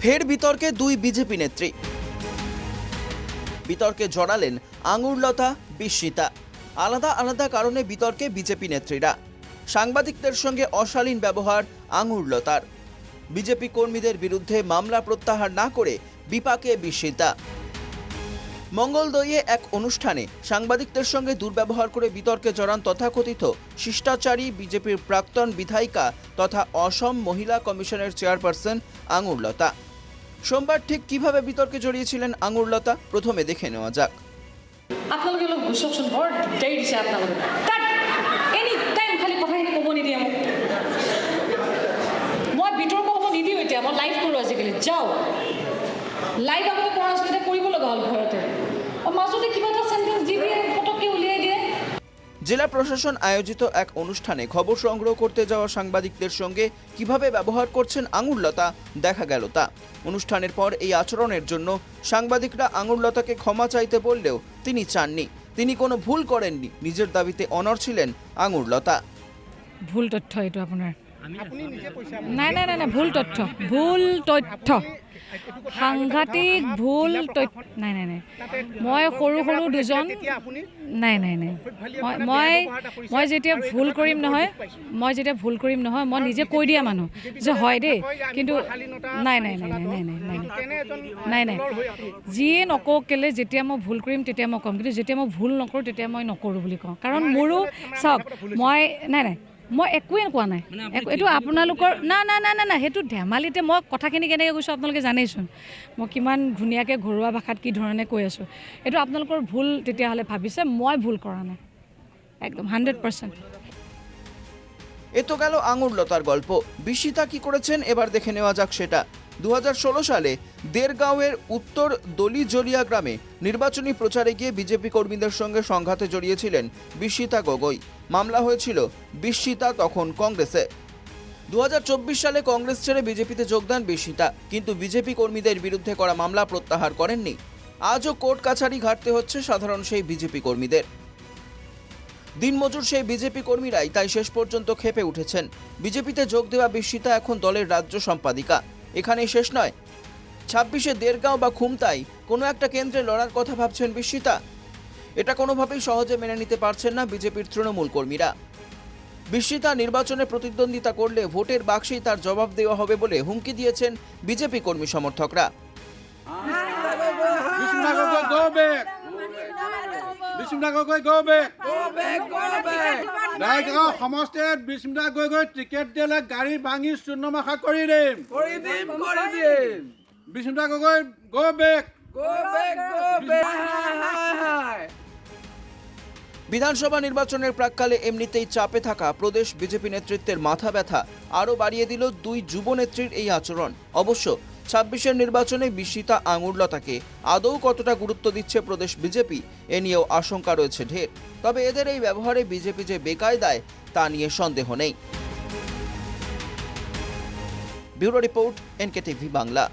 ফের বিতর্কে দুই বিজেপি নেত্রী। বিতর্কে জড়ালেন আঙুরলতা, বিস্মিতা। আলাদা আলাদা কারণে বিতর্কে বিজেপি নেত্রীরা। সাংবাদিকদের সঙ্গে অশালীন ব্যবহার আঙুরলতার। বিজেপি কর্মীদের বিরুদ্ধে মামলা প্রত্যাহার না করে বিপাকে বিস্মিতা। মঙ্গলদইয়ে এক অনুষ্ঠানে সাংবাদিকদের সঙ্গে দুর্ব্যবহার করে বিতর্কে জড়ান তথাকথিত শিষ্টাচারী বিজেপির প্রাক্তন বিধায়িকা তথা অসম মহিলা কমিশনের চেয়ারপারসন আঙুরলতা। সোমবার ঠিক কীভাবে বিতর্কে জড়িয়েছিলেন আঙুরলতা? প্রথমে দেখে নেওয়া যাক। দিগদাৰি দিছে এনি টাইম খালি ক'ব নিদিয়ে মোক। মই বিতৰ্ক নিদিওঁ এতিয়া, মই লাইভ কৰোঁ আজিকালি। কৰিব লগা হ'ল ঘৰতে। মাজতে কিবা জেলা প্রশাসন আয়োজিত এক অনুষ্ঠানে খবর সংগ্রহ করতে যাওয়া সাংবাদিকদের সঙ্গে কীভাবে ব্যবহার করছেন আঙুরলতা, দেখা গেল তা। অনুষ্ঠানের পর এই আচরণের জন্য সাংবাদিকরা আঙুরলতাকে ক্ষমা চাইতে বললেও তিনি চাননি। তিনি কোনো ভুল করেননি। নিজের দাবিতে অনর ছিলেন আঙুরলতা। ভুল তথ্য এইটো নাই নাই নাই নাই ভুল তথ্য ভুল তথ্য। সাংঘাতিক ভুল তথ্য নাই নাই নাই। মই সৰু সৰু দুজন নাই নাই নাই। মই মই যেতিয়া ভুল কৰিম নহয় মই যেতিয়া ভুল কৰিম নহয় মই নিজে কৈ দিয়া মানুহ যে হয় দেই কিন্তু নাই নাই নাই নাই নাই নাই। নাই নাই। নাই যিয়ে নকওঁ কেলে যেতিয়া মই ভুল কৰিম তেতিয়া মই ক'ম কিন্তু যেতিয়া মই ভুল নকৰোঁ তেতিয়া মই নকৰোঁ বুলি কওঁ। কাৰণ মোৰো চাওক মই নাই নাই। মই একোৱে কোৱা নাই। একো- এইটো আপোনালোকৰ না না না না না সেইটো ধেমালিতে মই কথাখিনি কেনেকৈ কৈছোঁ আপোনালোকে জানেইচোন। মই কিমান ধুনীয়াকৈ ঘৰুৱা ভাষাত কি ধৰণে কৈ আছোঁ। এইটো আপোনালোকৰ ভুল তেতিয়াহ'লে ভাবিছে মই ভুল কৰা নাই। একদম হাণ্ড্ৰেড পাৰ্চেণ্ট। এ তো গেল আঙুরলতার গল্প। বিশিতা কি করেছেন? এবার দেখে নেওয়া যাক সেটা। দু হাজার ষোলো সালে দেরগাঁওয়ের উত্তর দলিজলিয়া গ্রামে নির্বাচনী প্রচারে গিয়ে বিজেপি কর্মীদের সঙ্গে সংঘাতে জড়িয়েছিলেন বিস্মিতা গগৈ। মামলা হয়েছিল বিস্মিতা, তখন কংগ্রেসে। দু হাজার চব্বিশ সালে কংগ্রেস ছেড়ে বিজেপিতে যোগদান বিস্মিতা, কিন্তু বিজেপি কর্মীদের বিরুদ্ধে করা মামলা প্রত্যাহার করেননি। আজও কোর্ট কাছারি ঘাটতে হচ্ছে সাধারণ সেই বিজেপি কর্মীদের। দিনমজুর সেই বিজেপি কর্মীরাই তাই শেষ পর্যন্ত খেপে উঠেছেন। বিজেপিতে যোগ দেওয়া বিস্মিতা এখন দলের রাজ্য সম্পাদিকা। এখানেই শেষ নয় ছাব্বিশে দেড়গাঁও বা খুমতাই কোনো একটা কেন্দ্রে লড়ার কথা ভাবছেন বিস্মিতা এটা কোনোভাবেই সহজে মেনে নিতে পারছেন না বিজেপির তৃণমূল কর্মীরা বিস্মিতা নির্বাচনে প্রতিদ্বন্দ্বিতা করলে ভোটের বাক্সেই তার জবাব দেওয়া হবে বলে হুমকি দিয়েছেন বিজেপি কর্মী সমর্থকরা বিষ্ণুদা গগৈ গৈ বেগ নাইগাঁও সমষ্টিত বিষ্ণুদা গগৈ টিকেট দিলে গাড়ী ভাঙি চূৰ্ণমাখা কৰি দিম। বিষ্ণুদা গগৈ গো বেগ বিধানসভা নির্বাচনের প্রাককালে এমনিতেই চাপে থাকা প্রদেশ বিজেপি নেতৃত্বের মাথা ব্যথা আরও বাড়িয়ে দিল দুই যুব নেত্রীর এই আচরণ। অবশ্য ছাব্বিশের নির্বাচনে বিস্মিতা আঙুরলতাকে। আদৌ কতটা গুরুত্ব দিচ্ছে প্রদেশ বিজেপি? এ নিয়েও আশঙ্কা রয়েছে ঢের। তবে এদের এই ব্যবহারে বিজেপি যে বেকায়দায়, তা নিয়ে সন্দেহ নেই। Bureau report NK TV Bangla.